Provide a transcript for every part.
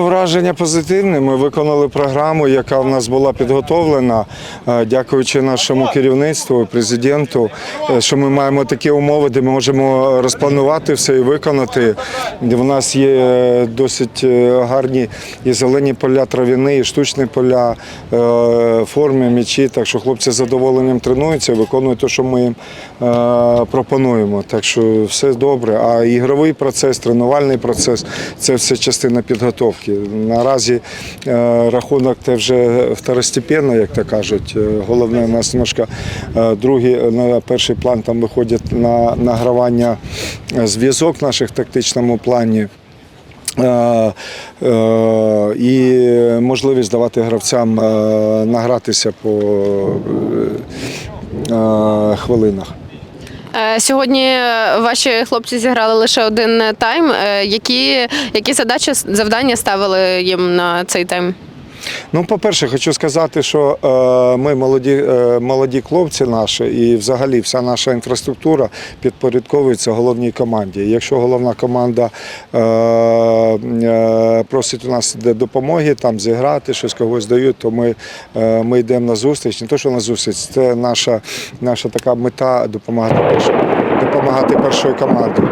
Враження позитивне. Ми виконали програму, яка в нас була підготовлена, е, дякуючи нашому керівництву, президенту, е, що ми маємо такі умови, де ми можемо розпланувати все і виконати. В нас є е, досить гарні і зелені поля трав'яні, і штучні поля, форми, м'ячі. Так що хлопці з задоволенням тренуються, виконують те, що ми їм пропонуємо. Так що все добре. А ігровий процес, тренувальний процес це все частина підготовки. Наразі е, рахунок це вже второстепенно, як то кажуть. Е, Головне у нас немножко е, другий на перший план там виходять на награвання зв'язок наших в тактичному плані. І можливість давати гравцям награтися по хвилинах. Е, Сьогодні ваші хлопці зіграли лише один тайм. Е, Які, які задачі завдання ставили їм на цей тайм? Ну, по-перше, хочу сказати, що е, ми молоді, е, молоді хлопці наші, і взагалі вся наша інфраструктура підпорядковується головній команді. Якщо головна команда е, просить у нас допомоги, там зіграти, щось когось дають, то ми, ми йдемо на зустріч. Не то, що на зустріч, це наша, наша така мета допомагати першій, допомагати першої команді.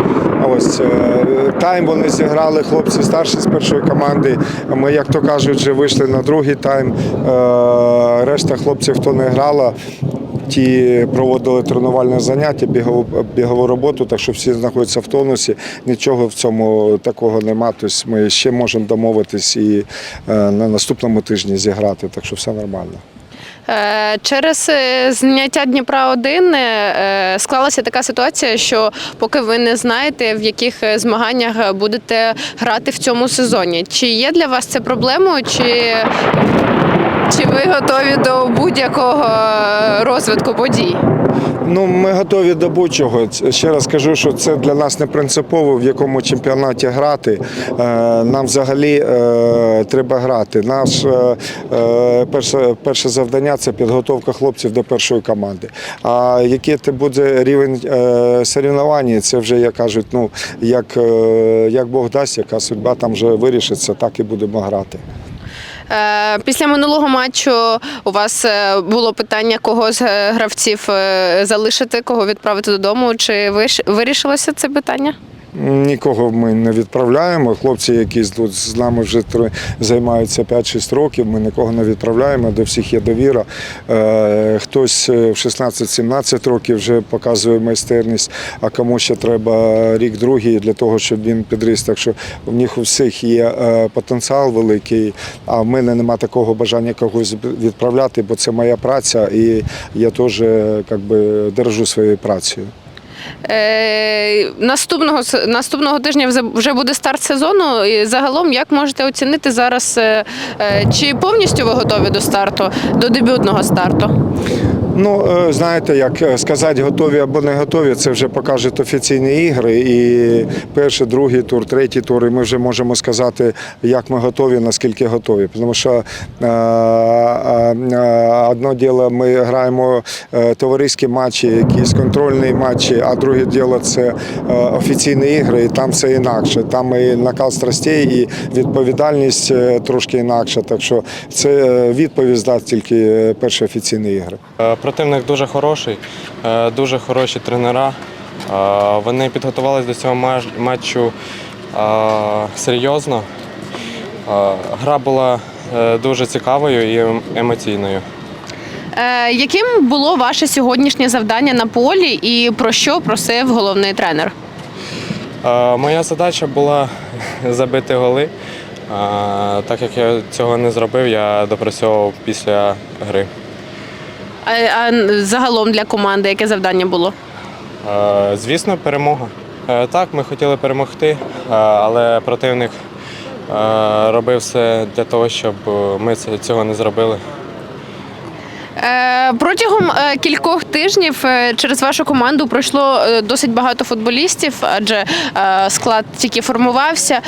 А Ось е, тайм вони зіграли хлопці старші з першої команди. Ми, як то кажуть, вже вийшли на другий тайм. Е, Решта хлопців, хто не грала, ті проводили тренувальне заняття, бігову, бігову роботу, так що всі знаходяться в тонусі. Нічого в цьому такого нема. Тобто ми ще можемо домовитись і е, на наступному тижні зіграти, так що все нормально. Е, Через е, зняття Дніпра 1 е, склалася така ситуація, що поки ви не знаєте, в яких змаганнях будете грати в цьому сезоні. Чи є для вас це проблемою, чи, чи ви готові до будь-якого розвитку подій? Ну, ми готові до будь-чого. Ще раз кажу, що це для нас не принципово, в якому чемпіонаті грати. Е, Нам взагалі е, треба грати. Наш е, е, перше, перше завдання це підготовка хлопців до першої команди. А який це буде рівень е, це вже як кажуть, ну як, е, як Бог дасть, яка судьба там вже вирішиться, так і будемо грати. Е, Після минулого матчу у вас е, було питання, кого з е, гравців залишити, кого відправити додому. Чи вирішилося це питання? Нікого ми не відправляємо. Хлопці, які тут з нами вже займаються 5-6 років, ми нікого не відправляємо, до всіх є довіра. Е, Хтось е, в 16-17 років вже показує майстерність, а кому ще треба рік-другий для того, щоб він підріс. Так що в них у всіх є е, потенціал великий, а в мене немає такого бажання когось відправляти, бо це моя праця, і я теж би, дорожу своєю працею. Е, наступного наступного тижня вже- буде старт сезону. І загалом, як можете оцінити зараз, е, е, чи повністю ви готові до старту, до дебютного старту? Ну, е, знаєте, як е, сказати, готові або не готові, це вже покажуть офіційні ігри. І перший, другий тур, третій тур, і ми вже можемо сказати, як ми готові, наскільки готові. Тому що е, е, одне діло, ми граємо товариські матчі, якісь контрольні матчі, а друге діло це офіційні ігри, і там все інакше. Там і накал страстей, і відповідальність трошки інакша. Так що це відповідь дасть тільки перші офіційні ігри. Противник дуже хороший, е, дуже хороші тренера. Е, Вони підготувалися до цього матчу е, серйозно. Гра була дуже цікавою і ем- емоційною. Яким було ваше сьогоднішнє завдання на полі і про що просив головний тренер? Моя задача була забити голи. Так як я цього не зробив, я допрацьовував після гри. А, а загалом для команди яке завдання було? Е, Звісно, перемога. Е, Так, ми хотіли перемогти, е, але противник робив все для того, щоб ми цього не зробили. Е, Протягом е, кількох тижнів е, через вашу команду пройшло досить багато футболістів, адже склад тільки формувався.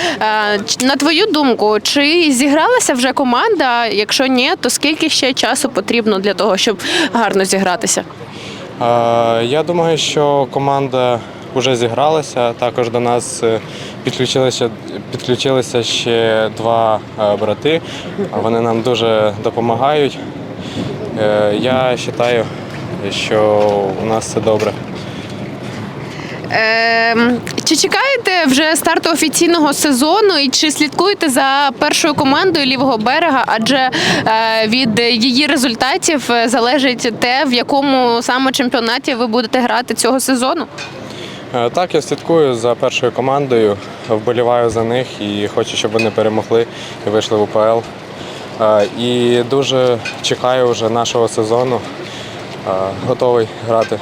На твою думку, чи зігралася вже команда? Якщо ні, то скільки ще часу потрібно для того, щоб гарно зігратися? Я думаю, що команда вже зігралася. Також до нас підключилися, підключилися ще два брати. Вони нам дуже допомагають. Е, Я вважаю, що у нас все добре. Ем, Чи чекаєте вже старту офіційного сезону і чи слідкуєте за першою командою лівого берега? Адже е, від її результатів е, залежить те, в якому саме чемпіонаті ви будете грати цього сезону? Е, Так, я слідкую за першою командою, вболіваю за них і хочу, щоб вони перемогли і вийшли в УПЛ. І дуже чекаю вже нашого сезону. Готовий грати.